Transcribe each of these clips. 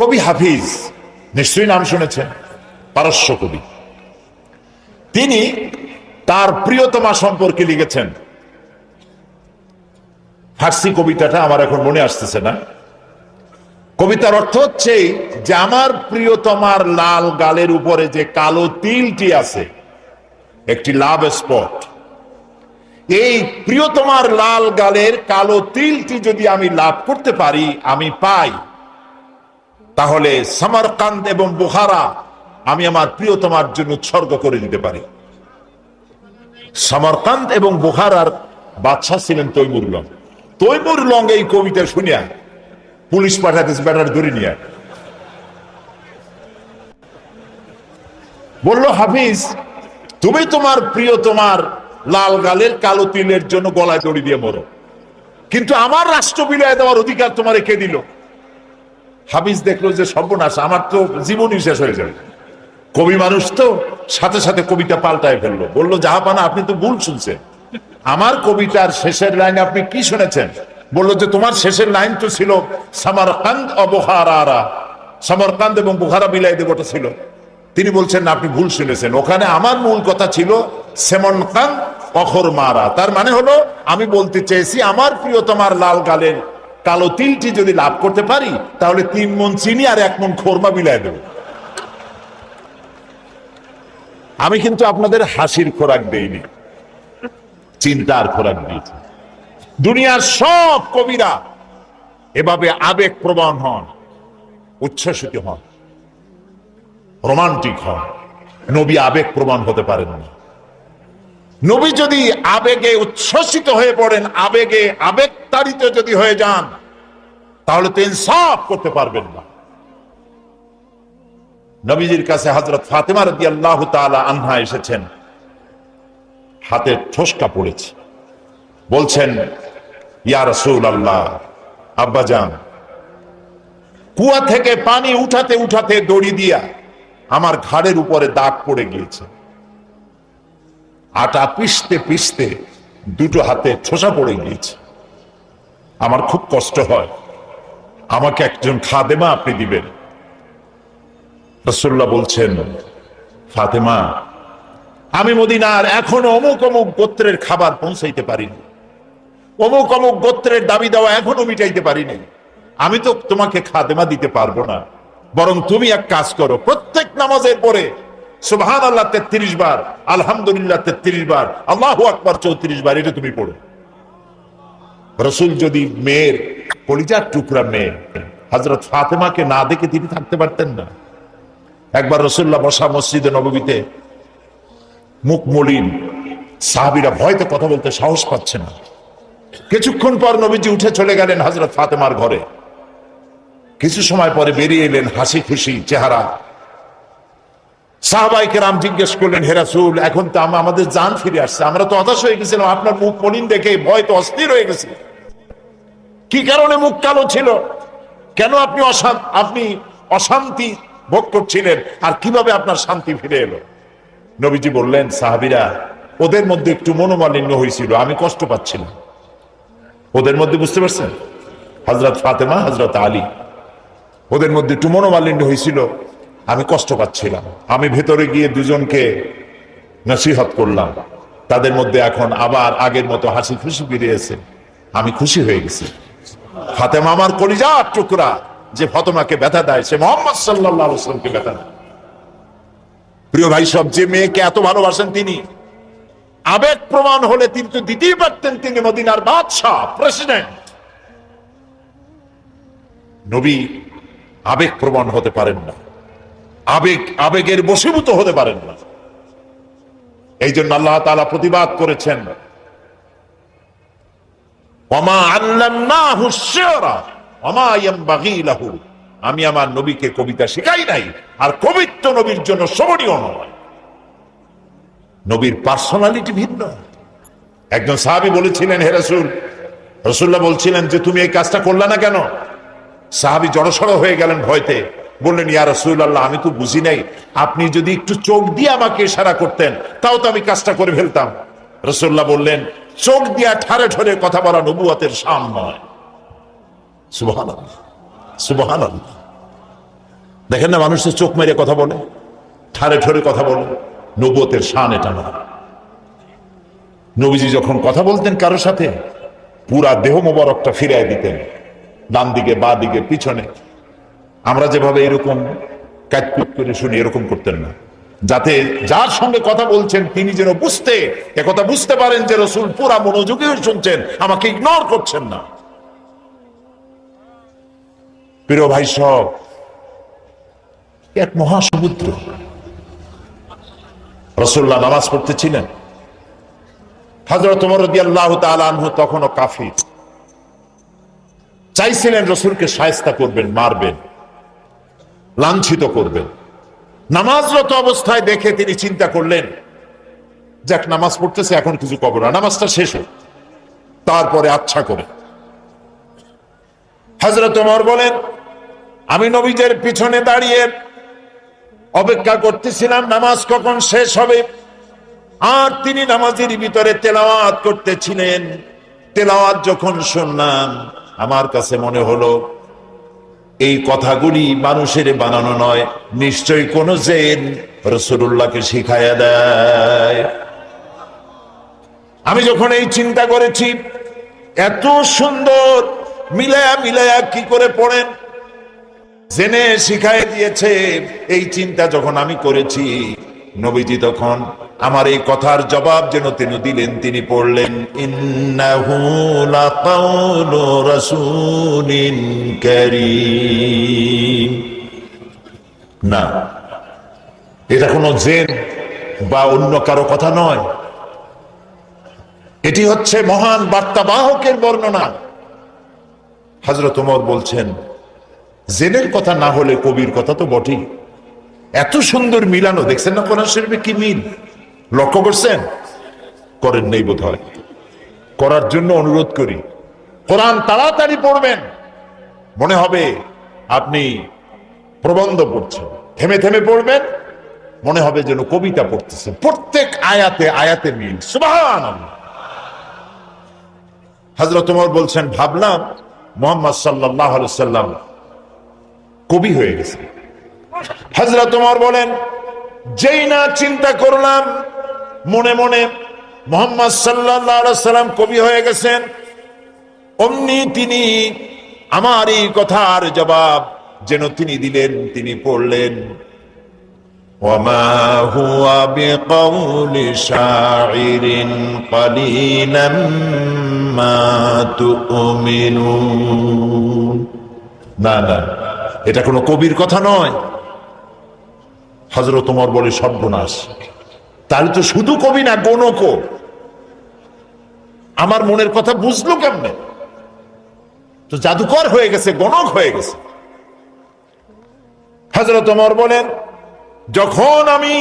কবি হাফিজ, নিশ্চয়ই নাম শুনেছেন, পারস্য কবি। তিনি তার প্রিয়তমা সম্পর্কে লিখেছেন। ফার্সি কবিতাটা আমার এখন মনে আসতেছে না। কবিতার অর্থ হচ্ছে যে আমার প্রিয়তমার লাল গালের উপরে যে কালো তিলটি আছে, একটি লাভ স্পট, এই প্রিয়তমার লাল গালের কালো তিলটি যদি আমি লাভ করতে পারি, আমি পাই। তাহলে সামারকান্দ এবং বুখারা আমি আমার প্রিয়তমার জন্য উৎসর্গ করে দিতে পারি। সামারকান্দ এবং বুখারার বাদশাহ ছিলেন তৈমুর লং। তৈমুর লং এই কবিতা শুনিয়া পুলিশ পাঠাতেছে, ব্যাটার ধরে নিয়ে বলল, হাফিজ, তুমি তোমার প্রিয় তোমার লাল গালের কালো তিলের জন্য গলায় দড়ি দিয়ে মরো। কিন্তু আমার রাষ্ট্র বিলয় দেওয়ার অধিকার তোমার কে দিল? হাফিজ দেখল যে সর্বনাশ, আমার তো জীবনই শেষ হয়ে যাবে। কবি মানুষ তো সাথে সাথে কবিতা পাল্টায় ফেলল। বলল জাহাপানা আপনি তো ভুল শুনছেন। আমার কবিতার শেষের লাইন আপনি কি শুনেছেন? বলল যে, তোমার শেষের লাইন তো ছিল, সামারকান্দ অবহারা সামারকান্দ এবং বুখারা বিলাই দেবটা ছিল। তিনি বলছেন, আপনি ভুল শুনেছেন। ওখানে আমার মূল কথা ছিল সেমন খান অখর মারা তার মানে হলো, আমি বলতে চেয়েছি, আমার প্রিয়তমার লাল গালের কালো তিলটি যদি লাভ করতে পারি, তাহলে তিন মন চিনি আর এক মন খোরমা বিলাই দেব। আমি কিন্তু আপনাদের হাসির খোরাক দেইনি, চিন্তার খোরাক দিয়েছি। দুনিয়ার সব কবিরা এভাবে আবেগ প্রবণ হন, উচ্ছ্বসিত হন, রোমান্টিক হন। নবী আবেগ প্রমাণ হতে পারেন না। নবী যদি আবেগে উচ্ছ্বসিত হয়ে পড়েন, আবেগে আবেগ তাড়িত যদি হয়ে যান, তাহলে তো ইনসাফ করতে পারবেন না। নবীজির কাছে হজরত ফাতেমা রদি আল্লাহ আনহা এসেছেন। হাতে ঠোসকা পড়েছে। বলছেন, ইয়া রসুল আল্লাহ আব্বাজান কুয়া থেকে পানি উঠাতে উঠাতে দড়ি দিয়া আমার ঘাড়ের উপরে দাগ পড়ে গিয়েছে। আটা পিষতে পিষতে দুটো হাতে ঠোসা পড়ে গিয়েছে। আমার খুব কষ্ট হয়। আমাকে একজন খাদেমা আপনি দিবেন। রসুল্লাহ বলছেন, ফাতেমা, আমি মদিনার এখনও অমুক অমুক গোত্রের খাবার পৌঁছাইতে পারিনি। অমুক অমুক গোত্রের দাবি দেওয়া এখনও মিটাইতে পারিনি। আমি তো তোমাকে খাদেমা দিতে পারব না। বরং তুমি এক কাজ করো, প্রত্যেক নামাজের পরে সুবহান আল্লাহ তেত্রিশ বার, আলহামদুলিল্লাহ তেত্রিশ বার, আল্লাহ আকবর চৌত্রিশ বার, এটা তুমি পড়ো। রসুল যদি মেয়ের কলিজার টুকরা মেয়ে হজরত ফাতেমাকে না দেখে তিনি থাকতে পারতেন না। একবার রসুল্লাহ বসা মসজিদে নবমীতে মুখ মলিন, সাহাবিরা ভয়তে কথা বলতে সাহস পাচ্ছে না। কিছুক্ষণ পর নবীজি উঠে চলে গেলেন হজরত ফাতেমার ঘরে। কিছু সময় পরে বেরিয়ে এলেন হাসি খুশি চেহারা সাহবাইকে রাম জিজ্ঞেস করলেন হেরাসুল এখন তো আম- আমাদের জান ফিরে আসছে। আমরা তো হতাশ হয়ে গেছিলাম, আপনার মুখ মলিন দেখে ভয় তো অস্থির হয়ে গেছে। কি কারণে মুখ কালো ছিল? কেন আপনি আপনি অশান্তি ভোগ করছিলেন? আর কীভাবে আপনার শান্তি ফিরে এলো? নবীজি বললেন, সাহাবিরা, ওদের মধ্যে একটু মনোমালিন্য হয়েছিল, আমি কষ্ট পাচ্ছিলাম। ওদের মধ্যে বুঝতে পারছেন? হজরত ফাতেমা হজরত আলী, ওদের মধ্যে একটু মনোমালিন্য হয়েছিল। আমি কষ্ট পাচ্ছিলাম। আমি ভেতরে গিয়ে দুজনকে নসিহত করলাম। তাদের মধ্যে এখন আবার আগের মতো হাসি খুশি ফিরিয়েছে আমি খুশি হয়ে গেছি। ফাতেমা আমার কলিজার টুকরা, যে ফতমাকে ব্যথা দেয়, সে মোহাম্মদ সাল্লাহ আসলামকে ব্যথা দেয়। প্রিয় ভাই, সব যে মেয়েকে এত ভালোবাসেন তিনি, আবেগ প্রমাণ হলে তিনি তো দিতেই পারতেন তিনি মদিনার বাদশাহ, প্রেসিডেন্ট। নবী আবেগ প্রমাণ হতে পারেন না। আবেগ, আবেগের বশীভূত হতে পারেন না। এই জন্য আল্লাহ তালা প্রতিবাদ করেছেন। আমি আমার নবীকে কবিতা শেখাই নাই, আর কবিত্ব নবীর জন্য শোভনীয় নয়। নবীর পার্সোনালিটি ভিন্ন। একজন সাহাবি বলেছিলেন, হে রাসূল রসুল্লাহ বলছিলেন যে, তুমি এই কাজটা করলে না কেন? সাহাবি জড়সড় হয়ে গেলেন ভয়তে। বললেন, ইয়া রসুল আল্লাহ আমি তো বুঝি নাই। আপনি যদি একটু চোখ দিয়ে আমাকে ইশারা করতেন, তাও তো আমি কাজটা করে ফেলতাম। রসুল্লাহ বললেন, চোখ দিয়া ঠারে ঠরে কথা বলা নবুয়াতের সাম নয়। সুবহান দেখেন না মানুষের চোখ মেরে কথা বলে, ঠারে ঠরে কথা বলে। নবতের শান এটা না নবীজি যখন কথা বলতেন কারোর সাথে, পুরা দেহ মোবারকটা ফিরাই দিতেন ডান দিকে বা দিকে পিছনে। আমরা যেভাবে এরকম কাজকুট করে শুনি, এরকম করতেন না। যাতে যার সঙ্গে কথা বলছেন, তিনি যেন বুঝতে কথা বুঝতে পারেন যে রসুল পুরা মনোযোগী শুনছেন, আমাকে ইগনোর করছেন না। প্রিয় ভাই সব, এক মহাসমুদ্র। রসুল্লাহ নামাজ পড়তেছিলেন। হজরত তখনও কাফির। চাইছিলেন রসুলকে সায়স্তা করবেন, মারবেন। লাঞ্ছিত করবেন। নামাজরত অবস্থায় দেখে তিনি চিন্তা করলেন, যাক, নামাজ পড়তেছে, এখন কিছু কবর। না নামাজটা শেষ হোক, তারপরে আচ্ছা করে। হজরত ওমর বলেন, আমি নবীজের পিছনে দাঁড়িয়ে অপেক্ষা করতেছিলাম, নামাজ কখন শেষ হবে? আর তিনি নামাজের ভিতরে তেলাওয়াত করতেছিলেন। তেলাওয়াত যখন শুনলাম, আমার কাছে মনে হলো এই কথাগুলি মানুষের বানানো নয়। নিশ্চয় কোন জেন রসুল্লাহকে শিখাইয়া দেয়। আমি যখন এই চিন্তা করেছি, এত সুন্দর মিলায়া মিলায়া কি করে পড়েন? জেনে শিখাই দিয়েছে এই চিন্তা যখন আমি করেছি নবীজি তখন, আমার এই কথার জবাব যেন তিনি দিলেন, তিনি পড়লেন না, এটা কোনো জেন বা অন্য কারও কথা নয়। এটি হচ্ছে মহান বার্তাবাহকের বর্ণনা। হজরত বলছেন, জেনের কথা না হলে কবির কথা তো বটেই। এত সুন্দর মিলানো, দেখছেন না কোরআন শরীফে কি মিল? লক্ষ্য করছেন? করেন নেই বোধ করার জন্য অনুরোধ করি, কোরআন তাড়াতাড়ি পড়বেন। মনে হবে আপনি প্রবন্ধ পড়ছেন, থেমে থেমে পড়বেন, মনে হবে যেন কবিতা পড়তেছেন। প্রত্যেক আয়াতে আয়াতে মিল। সুবাহান হজরত বলছেন, ভাবলাম মোহাম্মদ সাল্লাহ সাল্লাম কবি হয়ে গেছে হাজরা তোমার বলেন, যেই না চিন্তা করলাম, মনে মনে মোহাম্মদ সাল্লাম কবি হয়ে গেছেন, অমনি তিনি আমার এই কথার জবাব যেন তিনি দিলেন, তিনি পড়লেন। না না, এটা কোনো কবির কথা নয়। হজরত তোমার বলে সর্বনাশ। তাহলে তো শুধু কবি না গণক আমার মনের কথা বুঝলো কেমনে? তো জাদুকর হয়ে গেছে, গণক হয়ে গেছে। হজরত তোমার বলেন, যখন আমি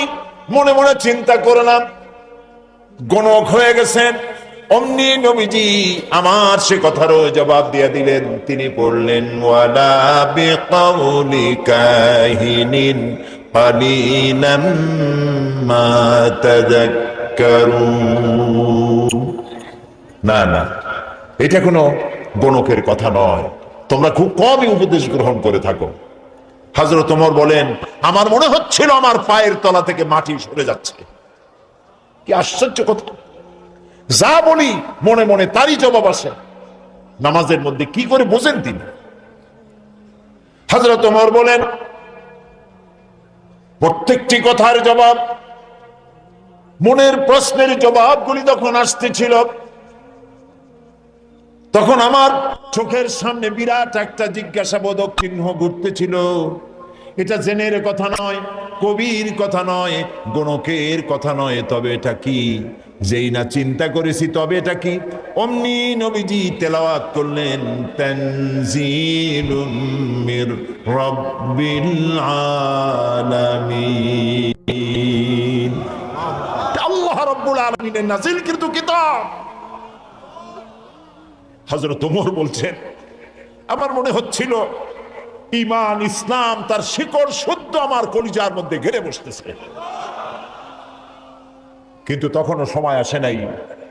মনে মনে চিন্তা করলাম, গণক হয়ে গেছেন, অমনি নবীজি আমার সে কথারও জবাব দিয়ে দিলেন। তিনি বললেন, ওয়ালা قليلا ما تذكرون না না এটা কোনো গণকের কথা নয় তোমরা খুব কমই উপদেশ গ্রহণ করে থাকো হাজরত ওমর বলেন আমার মনে হচ্ছিল আমার পায়ের তলা থেকে মাটি সরে যাচ্ছে কি আশ্চর্য কথা যা বলি মনে মনে তারই জবাব আসে নামাজের মধ্যে কি করে বোঝেন তিনি হাজরত ওমর বলেন প্রত্যেকটি কথার জবাব, মনের প্রশ্নের জবাবগুলি তখন আসতেছিল, তখন আমার চোখের সামনে বিরাট একটা জিজ্ঞাসাবোধক চিহ্ন ঘুরতেছিল। এটা জেনের কথা নয়, কবির কথা নয় গণকের কথা নয়, তবে এটা কি? যেই না চিন্তা করেছি তবে এটা কি? অমনি নবীজি তেলাওয়াত করলেন, তানজিলুম মির রব্বিল আলামিন। আল্লাহ রব্বুল আলামিনের নাজিল কিন্তু কিতাব। হজরত ওমর বলছেন, আমার মনে হচ্ছিল ইমান ইসলাম তার শিকড় শুদ্ধ আমার কলিজার মধ্যে ঘেরে বসতেছে। কিন্তু তখনও সময় আসে নাই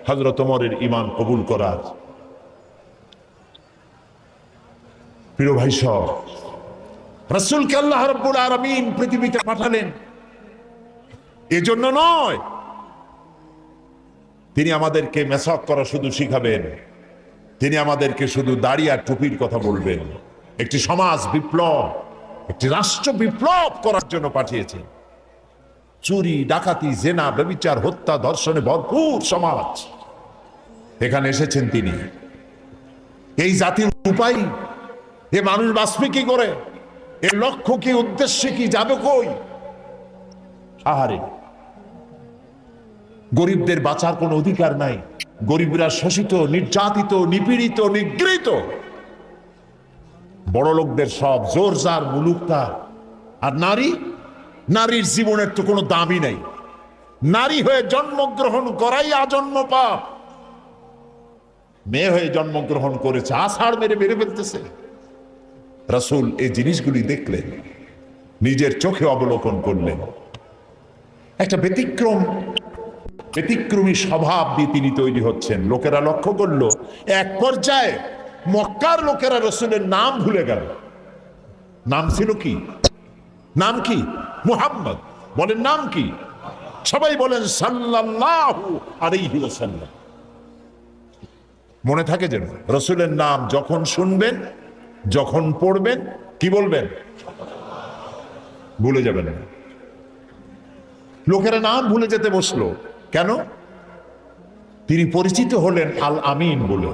হজরত ওমরের ইমান কবুল করার। প্রিয় ভাই সব, রসুলকে আল্লাহ রব্বুল আলমিন পৃথিবীতে পাঠালেন। এজন্য নয়, তিনি আমাদেরকে মেসক করা শুধু শিখাবেন, তিনি আমাদেরকে শুধু দাড়ি আর টুপির কথা বলবেন। একটি সমাজ বিপ্লব, একটি রাষ্ট্র বিপ্লব করার জন্য পাঠিয়েছেন। চুরি, ডাকাতি, জেনা, ব্যবিচার, হত্যা ধর্ষণে ভরপুর সমাজ। এখানে এসেছেন তিনি। এই জাতির উপায়, এ মানুষ বাঁচবে কি করে? এর লক্ষ্য কি, উদ্দেশ্য কি, যাবে কই? আহারে, গরিবদের বাঁচার কোনো অধিকার নাই। গরিবরা শোষিত, নির্যাতিত, নিপীড়িত, নিগৃহীত। বড় লোকদের সব জোর জার মুলুক তার আর নারী? নারীর জীবনের তো কোনো দামই নাই। নারী হয়ে জন্মগ্রহণ করাই আজন্ম পাপ। মেয়ে হয়ে জন্মগ্রহণ করেছে, আষাঢ় মেরে মেরে ফেলতেছে। রাসূল এই জিনিসগুলি দেখলেন, নিজের চোখে অবলোকন করলেন। একটা ব্যতিক্রম, ব্যতিক্রমী স্বভাব দিয়ে তিনি তৈরি হচ্ছেন। লোকেরা লক্ষ্য করল, এক পর্যায়ে মক্কার লোকেরা রসুলের নাম ভুলে গেল। নাম ছিল কি? নাম কি? মুহাম্মদ। বলেন নাম কি? সবাই বলেন সাল্লাল্লাহু আলাইহি ওয়াসাল্লাম। মনে থাকে যেন রসুলের নাম যখন শুনবেন, যখন পড়বেন, কি বলবেন? ভুলে যাবেন লোকেরা নাম ভুলে যেতে বসল। কেন? তিনি পরিচিত হলেন আল আমিন বলে।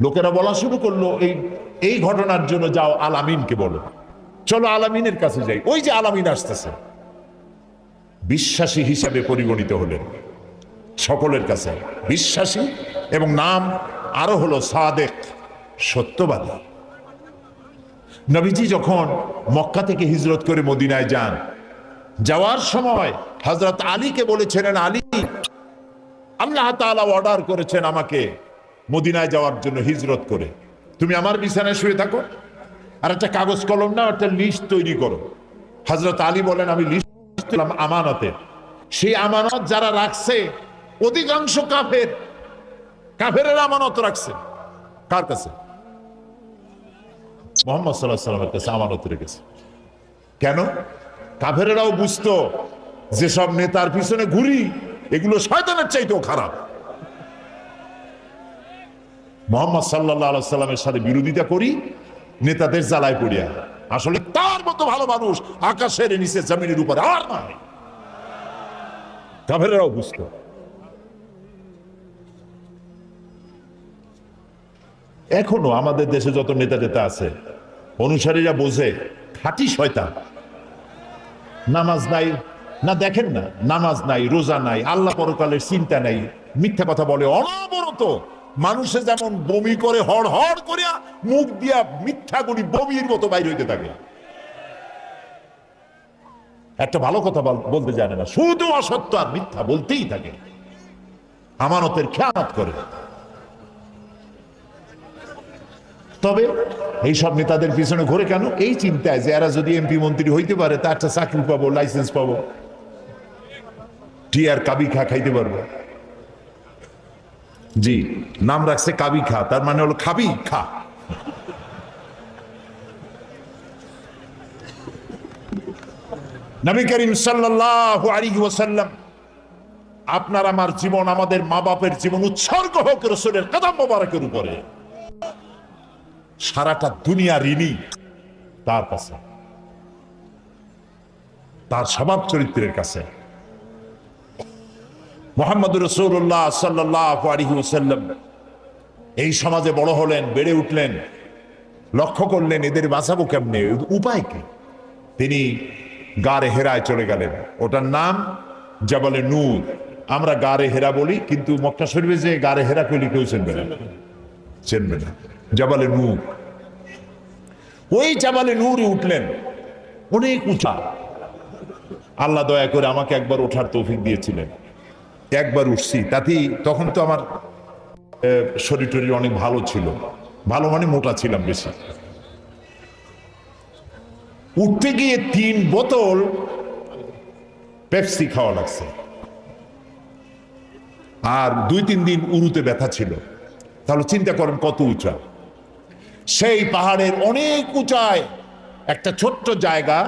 লোকেরা বলা শুরু করল, এই এই ঘটনার জন্য যাও আল আমিনকে বলো। চলো আলামিনের কাছে যাই। ওই যে আলামিন আসতেছে। বিশ্বাসী হিসাবে পরিগণিত হলেন। সকলের কাছে। বিশ্বাসী এবং নাম আরও হলো সাদেক, সত্যবাদী। নবীজি যখন মক্কা থেকে হিজরত করে মদিনায় যান, যাওয়ার সময় হজরত আলীকে বলেছিলেন, আলী, আল্লাহ তাআলা অর্ডার করেছেন আমাকে মদিনায় যাওয়ার জন্য হিজরত করে। তুমি আমার বিছানায় শুয়ে থাকো। আর একটা কাগজ কলম না একটা লিস্ট তৈরি করো। হজরত আলী বলেন, আমি লিস্ট দিলাম আমানতের সেই আমানত যারা রাখছে, অধিকাংশ কাফের কাফের আমানত রাখছে। কার কাছে? মোহাম্মদ সাল্লাহ সাল্লামের কাছে আমানত রেখেছে। কেন? কাফেরেরাও বুঝতো, যেসব নেতার পিছনে ঘুরি, এগুলো শয়তানের চাইতেও খারাপ। মোহাম্মদ সাল্লাহ সাল্লামের সাথে বিরোধিতা করি নেতাদের জ্বালায় পড়িয়া। আসলে তার মতো ভালো মানুষ আকাশের নিচে জমিনের উপরে আর নাই। কাফেরেরাও বুঝতো। এখনও আমাদের দেশে যত নেতা টেতা আছে, অনুসারীরা বোঝে, খাঁটি শয়তান। নামাজ নাই, না দেখেন না, নামাজ নাই, রোজা নাই, আল্লাহ পরকালের চিন্তা নাই, মিথ্যা কথা বলে অনবরত। মানুষে যেমন বমি করে হড় হড় করিয়া মুখ দিয়া মিথ্যা করি বমির মতো বাইর হইতে থাকে। একটা ভালো কথা বলতে জানে না শুধু অসত্য আর মিথ্যা বলতেই থাকে। আমানতের খেয়ানত করে। তবে এই সব নেতাদের পিছনে ঘুরে কেন? এই চিন্তায় যে এরা যদি এমপি মন্ত্রী হইতে পারে তা একটা চাকরি পাবো লাইসেন্স পাবো। টিয়ার কাবি খা খাইতে পারব। জি, নাম রাখছে কাবি খা, তার মানে হলো খাবি খা। নবী করিম ওয়াসাল্লাম, আপনার আমার জীবন, আমাদের মা বাপের জীবন উৎসর্গ হোক রসুলের কদম মোবারকের উপরে। সারাটা দুনিয়া ঋণী তার কাছে, তার স্বভাব চরিত্রের কাছে। মোহাম্মদ রসুল্লাহ সাল্লাহ আলহি ওসাল্লাম এই সমাজে বড় হলেন, বেড়ে উঠলেন, লক্ষ্য করলেন এদের বাঁচাবো কেমনে উপায় কি? তিনি গারে হেরায় চলে গেলেন। ওটার নাম জবলে নূর। আমরা গারে হেরা বলি, কিন্তু মক্কা শরীফে যে গারে হেরা কইলি কেউ চেনবে না। চিনবে না। জবালে নূর। ওই জাবালে নূরে উঠলেন। অনেক উঁচা। আল্লাহ দয়া করে আমাকে একবার ওঠার তৌফিক দিয়েছিলেন। একবার উঠছি, তাতেই তখন তো আমার শরীর টরীর অনেক ভালো ছিল। ভালো মানে মোটা ছিলাম বেশি। উঠতে গিয়ে তিন বোতল পেপসি খাওয়া লাগছে। আর দুই তিন দিন উরুতে ব্যথা ছিল। তাহলে চিন্তা করেন কত উঁচা। সেই পাহাড়ের অনেক উঁচায়, একটা ছোট্ট জায়গা,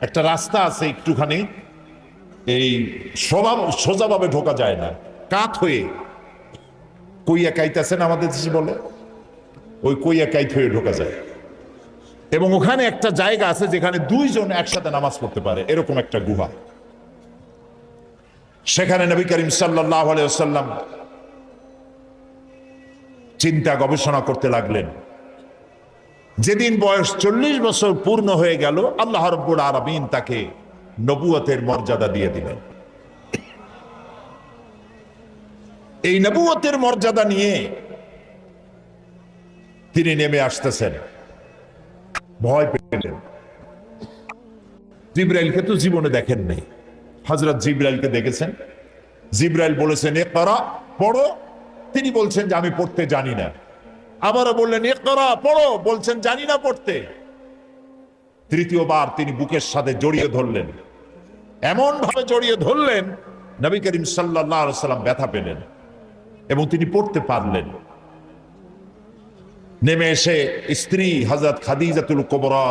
একটা রাস্তা আছে একটুখানি এই সোজা সোজাভাবে ঢোকা যায় না। কাত হয়ে। কইয়া কাইতেছেন আমাদের দেশে বলে। ওই কইয়া কাইত হয়ে ঢোকা যায়। এবং ওখানে একটা জায়গা আছে যেখানে দুইজন একসাথে নামাজ পড়তে পারে। এরকম একটা গুহা। সেখানে নবী করিম সাল্লাহ আলাইসাল্লাম চিন্তা গবেষণা করতে লাগলেন। যেদিন বয়স চল্লিশ বছর পূর্ণ হয়ে গেল, আল্লাহ রব্বুল আরবিন তাকে নবুয়তের মর্যাদা দিয়ে দিলেন। এই নবুয়তের মর্যাদা নিয়ে তিনি নেমে আসতেছেন। ভয় পেলেন জিব্রাইলকে তো জীবনে দেখেন নেই। হজরত জিব্রাইলকে দেখেছেন। জিব্রাইল বলেছেন এ করা পড়ো। তিনি বলছেন যে, আমি পড়তে জানি না। আবারও বললেন এ করা পড়ো। বলছেন, জানি না পড়তে। তৃতীয়বার তিনি বুকের সাথে জড়িয়ে ধরলেন। এমন ভাবে জড়িয়ে ধরলেন, নবী করিম সাল্লাম ব্যথা পেলেন এবং তিনি পড়তে পারলেন। নেমে এসে স্ত্রী হজরত খাদিজাতুল কোবরা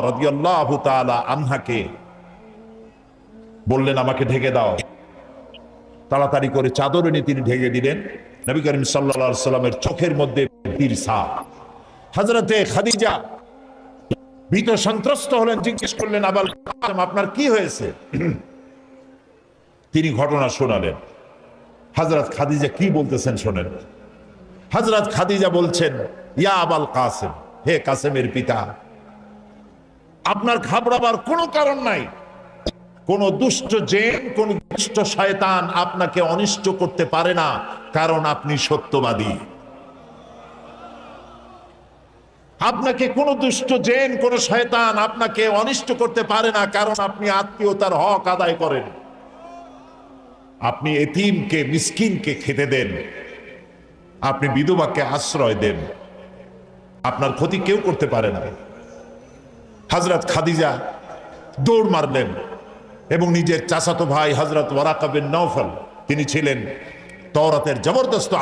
আনহাকে বললেন, আমাকে ঢেকে দাও। তাড়াতাড়ি করে চাদর এনে তিনি ঢেকে দিলেন। নবী করিম সাল্লাল্লাহু সাল্লামের চোখের মধ্যে তীর হজরতে খাদিজা ভীত সন্ত্রস্ত হলেন, জিজ্ঞেস করলেন, আবাল আপনার কি হয়েছে? তিনি ঘটনা শোনালেন। হজরত খাদিজা কি বলতেছেন শোনেন। হজরত খাদিজা বলছেন, ইয়া আবাল কাসেম, হে কাসেমের পিতা, আপনার ঘাবড়াবার কোনো কারণ নাই। কোন দুষ্ট জেন, কোন দুষ্ট শয়তান আপনাকে অনিষ্ট করতে পারে না, কারণ আপনি সত্যবাদী। আপনাকে কোন দুষ্ট জেন, কোন শয়তান আপনাকে অনিষ্ট করতে পারে না, কারণ আপনি আত্মীয়তার হক আদায় করেন। আপনি এতিমকে, মিসকিনকে খেতে দেন। আপনি বিধবাকে আশ্রয় দেন। আপনার ক্ষতি কেউ করতে পারে না। হজরত খাদিজা দৌড় মারলেন এবং নিজের চাচাতো ভাই হজরত ওয়ারাকাবিন নৌফল তিনি ছিলেন তওরাতের জবরদস্ত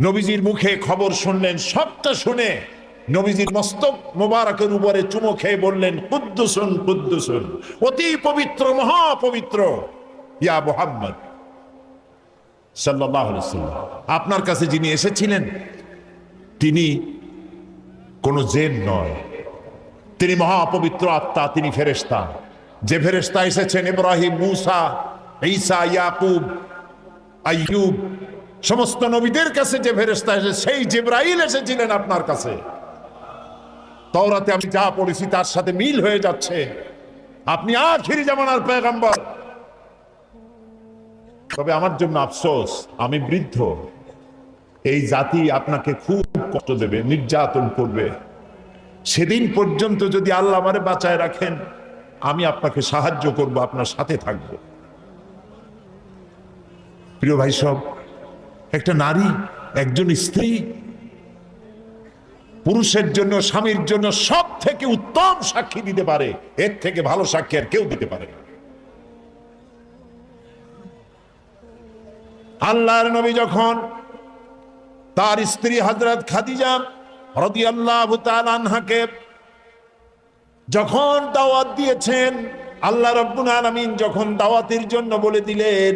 নবীজির মুখে খবর শুনলেন, সবটা শুনে নবীজির মস্তক মোবারকের উপরে চুমো খেয়ে বললেন, কুদ্দুসুন কুদ্দুসুন, অতি পবিত্র, মহাপবিত্র, ইয়া মোহাম্মদ সাল্লাম। আপনার কাছে যিনি এসেছিলেন, তিনি কোন জেন নয়। তিনি মহাপবিত্র আত্মা, তিনি ফেরেশতা। যে ফেরেশতা এসেছেন, ইব্রাহিম, মুসা, ঈসা, ইয়াকুব, আইয়ুব সমস্ত নবীদের কাছে যে ফেরেশতা এসে, সেই জিব্রাইল এসেছিলেন আপনার কাছে। তওরাতে আমি যা পড়েছি তার সাথে মিল হয়ে যাচ্ছে। আপনি আখিরি জামানার পেগম্বর তবে আমার জন্য আফসোস, আমি বৃদ্ধ। এই জাতি আপনাকে খুব কষ্ট দেবে, নির্যাতন করবে। সেদিন পর্যন্ত যদি আল্লাহ আমারে বাঁচায় রাখেন, আমি আপনাকে সাহায্য করব, আপনার সাথে থাকব। প্রিয় ভাই সব একটা নারী, একজন স্ত্রী, পুরুষের জন্য, স্বামীর জন্য সব থেকে উত্তম সাক্ষী দিতে পারে। এর থেকে ভালো সাক্ষী আর কেউ দিতে পারে আল্লাহর নবী যখন তার স্ত্রী হজরত খাদিজা রাদিয়াল্লাহু তাআলা আনহাকে যখন দাওয়াত দিয়েছেন, আল্লাহ রব্বুল আলামিন যখন দাওয়াতের জন্য বলে দিলেন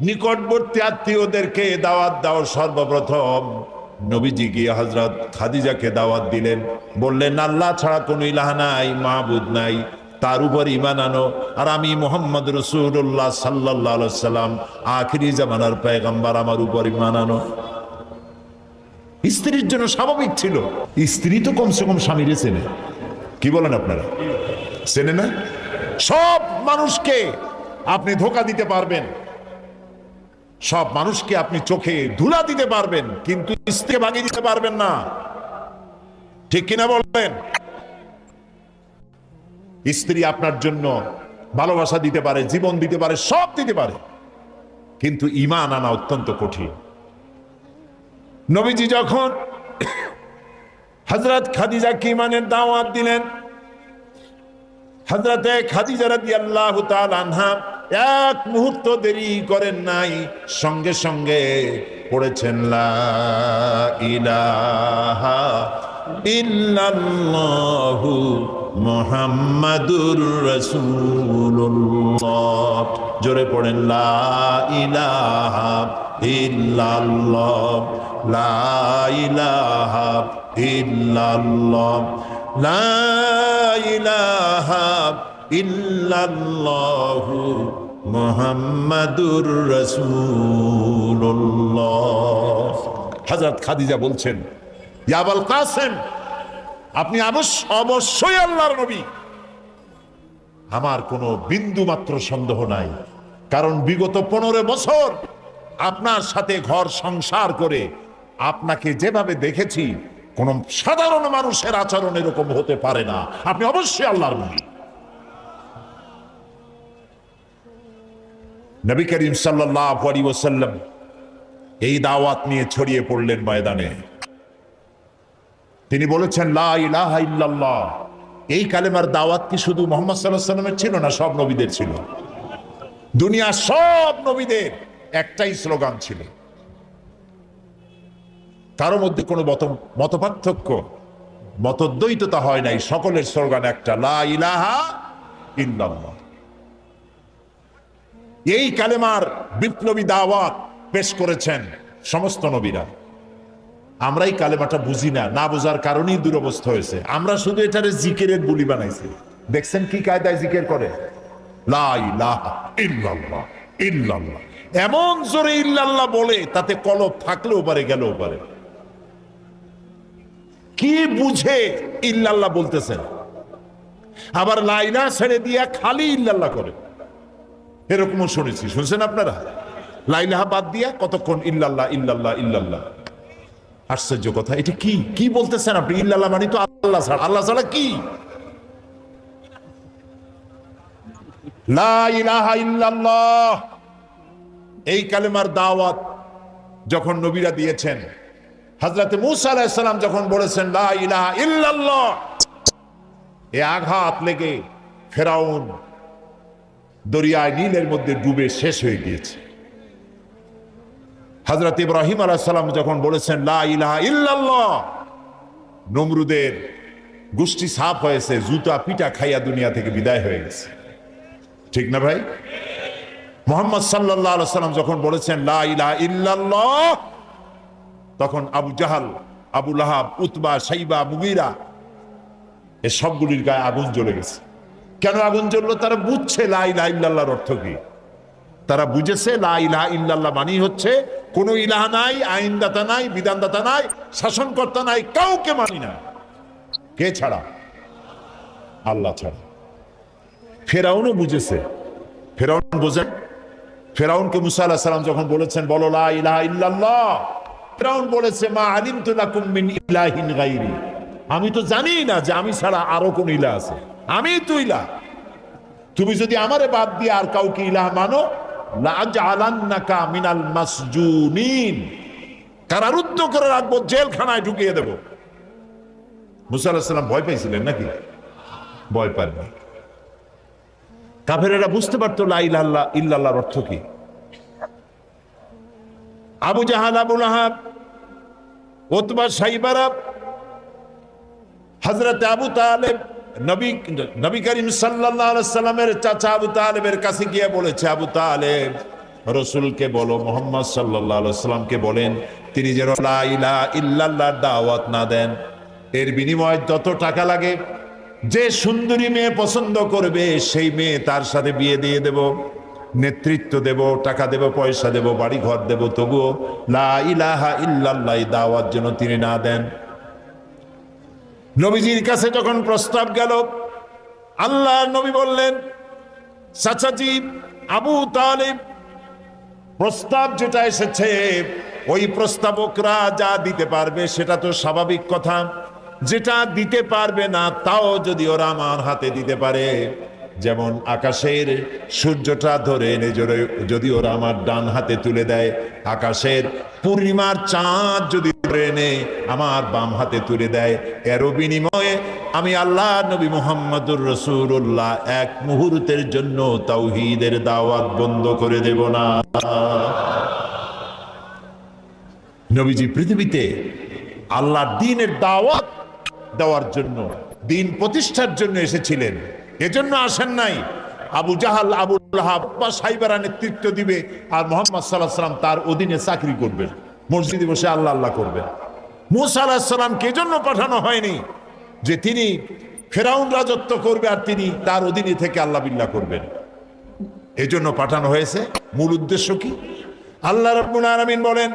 নিকটবর্তী আত্মীয়দেরকে দাওয়াত দাও সর্বপ্রথম। নবীজি গিয়ে হজরত খাদিজাকে দাওয়াত দিলেন। বললেন, আল্লাহ ছাড়া কোনো ইলাহা নাই মাহবুদ নাই। তার উপর ইমান আনো। আর আমি মোহাম্মদ রসুল্লাহ সাল্লাহ সাল্লাম আখিরি জামানার পেগম্বার আমার উপর ইমান আনো। স্ত্রীর জন্য স্বাভাবিক ছিল। স্ত্রী তো কমসে কম স্বামীরে চেনে। কি বলেন আপনারা? চেনে না? সব মানুষকে আপনি ধোকা দিতে পারবেন। সব মানুষকে আপনি চোখে ধুলা দিতে পারবেন, কিন্তু স্ত্রীকে ভাঙিয়ে দিতে পারবেন না। ঠিক কিনা বলবেন স্ত্রী আপনার জন্য ভালোবাসা দিতে পারে, জীবন দিতে পারে, সব দিতে পারে, কিন্তু ইমান আনা অত্যন্ত কঠিন। নবীজি যখন হজরত খাদিজাকে ইমানের দাওয়াত দিলেন হজরতে খাদিজা রাদিয়াল্লাহু তাআলা আনহা এক মুহূর্ত দেরি করেন নাই, সঙ্গে সঙ্গে পড়েছেন ইলাহা মুহাম্মাদুর রাসূলুল্লাহ। জোরে পড়েন লা ইলাহা ইল্লাল্লাহু মুহাম্মাদুর রাসূলুল্লাহ। হযরত খাদিজা বলছেন ইয়াবাল কাসেম, আপনি অবশ্যই আল্লাহর নবী। আমার কোনো বিন্দু মাত্র সন্দেহ নাই, কারণ বিগত পনেরো বছর আপনার সাথে ঘর সংসার করে আপনাকে যেভাবে দেখেছি, কোন সাধারণ মানুষের আচরণ এরকম হতে পারে না। আপনি অবশ্যই আল্লাহর নবী। নবী করিম সাল্লাল্লাহু আলাইহি ওয়াসাল্লাম এই দাওয়াত নিয়ে ছড়িয়ে পড়লেন ময়দানে। তিনি বলেছেন, লা ইলাহা এই কালেমার দাওয়াত কি শুধু মোহাম্মদ সাল্লাহ সাল্লামের ছিল না, সব নবীদের ছিল? দুনিয়া সব নবীদের একটাই স্লোগান ছিল। কারও মধ্যে কোনো মত, মতপার্থক্য, মতদ্বৈততা হয় নাই, সকলের স্লোগান একটা, লা ইলাহা ইল্লাল্লাহ। এই কালেমার বিপ্লবী দাওয়াত পেশ করেছেন সমস্ত নবীরা। আমরা এই কালেমাটা বুঝি না না বোঝার কারণেই দুরবস্থা হয়েছে। আমরা শুধু এটারে জিকেরের বুলি বানাইছি। দেখছেন কি কায়দায় জিকের করে? এমন জোরে ইল্লাল্লাহ বলে, তাতে কলব থাকলেও পারে, গেলেও পারে। কি বুঝে ইল্লাল্লাহ বলতেছেন? আবার লাইলা ছেড়ে দিয়া খালি ইল্লাল্লাহ করে। এরকমও শুনেছি। শুনছেন আপনারা? লাইলাহা বাদ দিয়া কতক্ষণ ইল্লাল্লাহ ইল্লাল্লাহ ইল্লাল্লাহ। আশ্চর্য কথা, এটা কি? কি বলতেছেন আপনি? ইল্লাল্লাহ মানে তো আল্লাহ ছাড়া। আল্লাহ ছাড়া কি? এই কালেমার দাওয়াত যখন নবীরা দিয়েছেন, হযরত মূসা আলাইহিস যখন বলেছেন ইল্লাল্লাহ, এ আঘাত লেগে ফেরাউন দরিয়ায় নীলের মধ্যে ডুবে শেষ হয়ে গিয়েছে। হজরত ইব্রাহিম আলাহ সালাম যখন বলেছেন নমরুদের গোষ্ঠী সাফ হয়েছে, জুতা পিটা খাইয়া দুনিয়া থেকে বিদায় হয়ে গেছে। ঠিক না ভাই? মোহাম্মদ সাল্লাহ সাল্লাম যখন বলেছেন, লা তখন Abu Jahl, Abu Lahab, Utba Shaiba Mughira, এ সবগুলির গায়ে আগুন জ্বলে গেছে। কেন আগুন জ্বললো? তারা বুঝছে লা ইলাহা ইল্লাল্লাহর অর্থ কি। তারা বুঝেছে লা ইলাহা ইল্লাল্লাহ মানি হচ্ছে কোন ইলাহা নাই, আইনদাতা নাই, বিধানদাতা নাই, শাসনকর্তা নাই, কাউকে মানি না। কে ছাড়া? আল্লাহ ছাড়া। ফেরাউনও বুঝেছে। ফেরাউন বোঝেন ফেরাউনকে মুসা আলাহ সালাম যখন বলেছেন, বলো লা ইলাহা ইল্লাল্লাহ ফেরাউন বলেছে, মা আলিমতু লাকুম মিন ইলাহিন গাইরি আমি তো জানি না যে আমি ছাড়া আরও কোন ইলা আছে। আমি তো ইলা। তুমি যদি আমারে বাদ দিয়ে আর কাউকে ইলাহ মানো মিনাল মাসজুনিন। কারারুদ্ধ করে রাখব, জেলখানায় ঢুকিয়ে দেব। মুসা আলাহিস ভয় পাইছিলেন নাকি? ভয় পাননি। কাফেরেরা বুঝতে পারতো, লা ইলাহা ইল্লাল্লাহর অর্থ কি। আবু জাহাল, আবু লাহাব, ওতবা সাইবারা হজরত আবু তালেব নবী নবী করিম সাল্লামের চাচা আবু তালেবের কাছে গিয়ে বলেছে, আবু তালেব, রসুলকে বলো, মোহাম্মদ সাল্লামকে বলেন, তিনি যেন দাওয়াত না দেন। এর বিনিময়ে যত টাকা লাগে, যে সুন্দরী মেয়ে পছন্দ করবে, সেই মেয়ে তার সাথে বিয়ে দিয়ে দেব, নেতৃত্ব দেব, টাকা দেব, পয়সা দেব বাড়ি ঘর দেব। তবুও লা ইলাহা ইল্লাল্লাহ দাওয়াত যেন তিনি না দেন। নবীজির কাছে যখন প্রস্তাব গেল, আল্লাহ নবী বললেন, চাচাজি, আবু তালিব, প্রস্তাব যেটা এসেছে, ওই প্রস্তাবকরা যা দিতে পারবে সেটা তো স্বাভাবিক কথা। যেটা দিতে পারবে না, তাও যদি ওরা আমার হাতে দিতে পারে। যেমন আকাশের সূর্যটা ধরে এনে যদি ওরা আমার ডান হাতে তুলে দেয়, আকাশের পূর্ণিমার চাঁদ যদি ধরে এনে আমার বাম হাতে তুলে দেয়, এরও বিনিময়ে আমি আল্লাহ নবী মোহাম্মদুর রসুল্লাহ এক মুহূর্তের জন্য তাওহীদের দাওয়াত বন্ধ করে দেব না। নবীজি পৃথিবীতে আল্লাহ দিনের দাওয়াত দেওয়ার জন্য, দিন প্রতিষ্ঠার জন্য এসেছিলেন। এজন্য আসেন নাই। আবু জাহাল আবুল সাইবার সাইবারা নেতৃত্ব দিবে আর মোহাম্মদ সাল্লাহ সাল্লাম তার অধীনে চাকরি করবেন। মসজিদে বসে আল্লাহ আল্লাহ করবেন। মুসা আল্লাহ সাল্লামকে এজন্য পাঠানো হয়নি? যে তিনি ফেরাউন রাজত্ব করবে আর তিনি তার অধীনে থেকে আল্লাহ বিল্লাহ করবেন। এজন্য পাঠানো হয়েছে। মূল উদ্দেশ্য কি? আল্লাহ রবুল আলমিন বলেন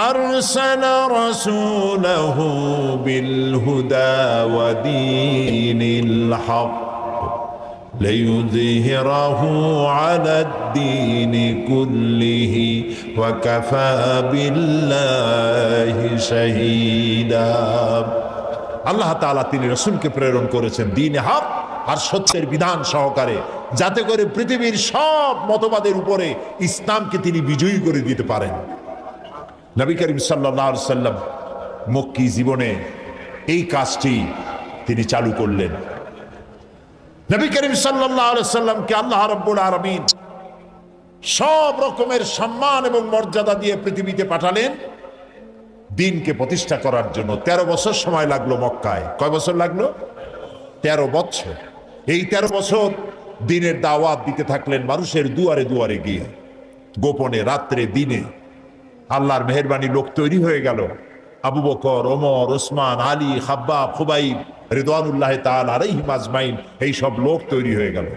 أرسل رسوله بالهدى ودين الحق ليظهره على الدين كله وكفى بالله شهيدا আল্লাহ তাআলা তিনি রসুলকে প্রেরণ করেছেন দিনে হক আর সত্যের বিধান সহকারে যাতে করে পৃথিবীর সব মতবাদের উপরে ইসলামকে তিনি বিজয়ী করে দিতে পারেন নবী করিম সাল্লাহ সাল্লাম মক্কি জীবনে এই কাজটি তিনি চালু করলেন। নবী করিম সাল্লামকে আল্লাহ রব্বুল আলমিন সব রকমের সম্মান এবং মর্যাদা দিয়ে পৃথিবীতে পাঠালেন। দিনকে প্রতিষ্ঠা করার জন্য ১৩ বছর সময় লাগল মক্কায়। কয় বছর লাগল? ১৩ বছর। এই ১৩ বছর দিনের দাওয়াত দিতে থাকলেন মানুষের দুয়ারে দুয়ারে গিয়ে। গোপনে রাত্রে দিনে আল্লাহর মেহরবানি লোক তৈরি হয়ে গেল। আবু বকর, ওমর, ওসমান, আলী হাব্বা খুবাইব রেদানুল্লাহ তাল আজমাইন, এই সব লোক তৈরি হয়ে গেল।